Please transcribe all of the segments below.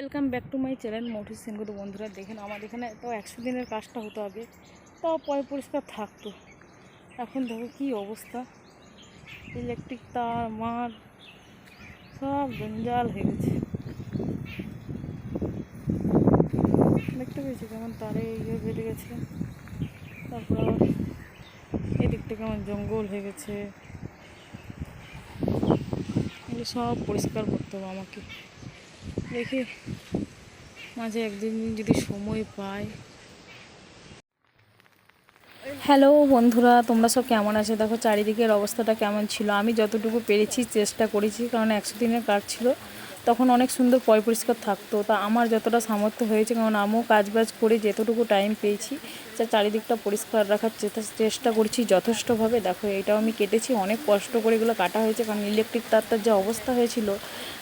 Welcome back to my channel মোটু সেনগুলো বন্ধুরা, দেখেন আমার এখানে তো একশো দিনের কাজটা হতো হবে, তাও পরে পরিষ্কার থাকতো। এখন দেখো কী অবস্থা ইলেকট্রিক তার, মার, সব জঞ্জাল হয়ে গেছে। দেখতে পেয়েছি কেমন তারে ইয়ে বেড়ে গেছে, তারপর আবার এদিকটা কেমন জঙ্গল হয়ে গেছে। এগুলো সব পরিষ্কার করতে হবে আমাকে। দেখি মাঝে একদিন যদি সময় পাই। হ্যালো বন্ধুরা, তোমরা সব কেমন আছে? দেখো, চারিদিকের অবস্থাটা কেমন ছিল? আমি যতটুকু পেরেছি, চেষ্টা করেছি, কারণ একশো দিনের কাজ ছিল। তখন অনেক সুন্দর পয় পরিষ্কার থাকতো। তা আমার যতটা সামর্থ্য হয়েছে, কারণ আমিও কাজ বাজ করে যেতটুকু টাইম পেয়েছি যা চারিদিকটা পরিষ্কার রাখার চেষ্টা- করছি যথেষ্টভাবে। দেখো, এটাও আমি কেটেছি, অনেক কষ্ট করে এগুলো কাটা হয়েছে, কারণ ইলেকট্রিক তারটার যে অবস্থা হয়েছিল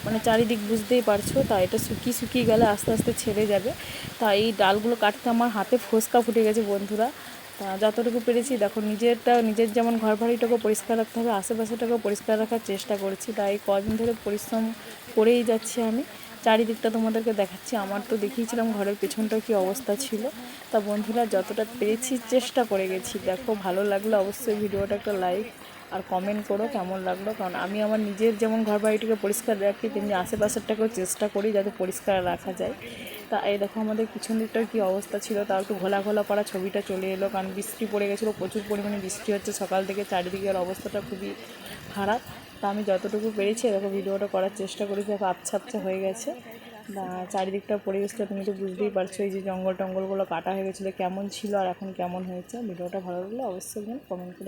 মানে চারিদিক বুঝতেই পারছ, তা এটা শুকিয়ে শুকিয়ে গেলে আস্তে আস্তে ছেড়ে যাবে। তা এই ডালগুলো কাটতে আমার হাতে ফোসকা ফুটে গেছে, বন্ধুরা। যতটুকু পেরেছি, দেখো নিজেরটা, নিজের যেমন ঘর বাড়িটাকেও পরিষ্কার রাখতে হবে, আশেপাশেটাকেও পরিষ্কার রাখার চেষ্টা করেছি। তাই কদিন ধরে পরিশ্রম করেই যাচ্ছি আমি। চারিদিকটা তোমাদেরকে দেখাচ্ছি। আমার তো দেখিয়েছিলাম ঘরের পেছনটা কি অবস্থা ছিল। তা বন্ধুরা, যতটা পেরেছি চেষ্টা করে গেছি। দেখো, ভালো লাগলে অবশ্যই ভিডিওটা একটা লাইক আর কমেন্ট করো কেমন লাগল। কারণ আমি আমার নিজের যেমন ঘর বাড়িটাকে পরিষ্কার রাখি, তেমনি আশেপাশেরটাকেও চেষ্টা করি যাতে পরিষ্কার রাখা যায়। তা এই দেখো আমাদের পিছন দিকটার কী অবস্থা ছিল, তাও একটু ঘোলা ঘোলা পড়া ছবিটা চলে এলো। কারণ বৃষ্টি পড়ে গেছিল, প্রচুর পরিমাণে বৃষ্টি হচ্ছে। সকাল থেকে চারিদিকের অবস্থাটা খুবই খারাপ। তা আমি যতটুকু পেরেছি এরকম ভিডিওটা করার চেষ্টা করেছি আবছা আবছা হয়ে গেছে। বা চারিদিকটা পরিবেশটা তুমি তো বুঝতেই পারছ, এই যে জঙ্গল টঙ্গলগুলো কাটা হয়ে গেছিল, কেমন ছিল আর এখন কেমন হয়েছে। ভিডিওটা ভালো লাগলে অবশ্যই কমেন্ট করে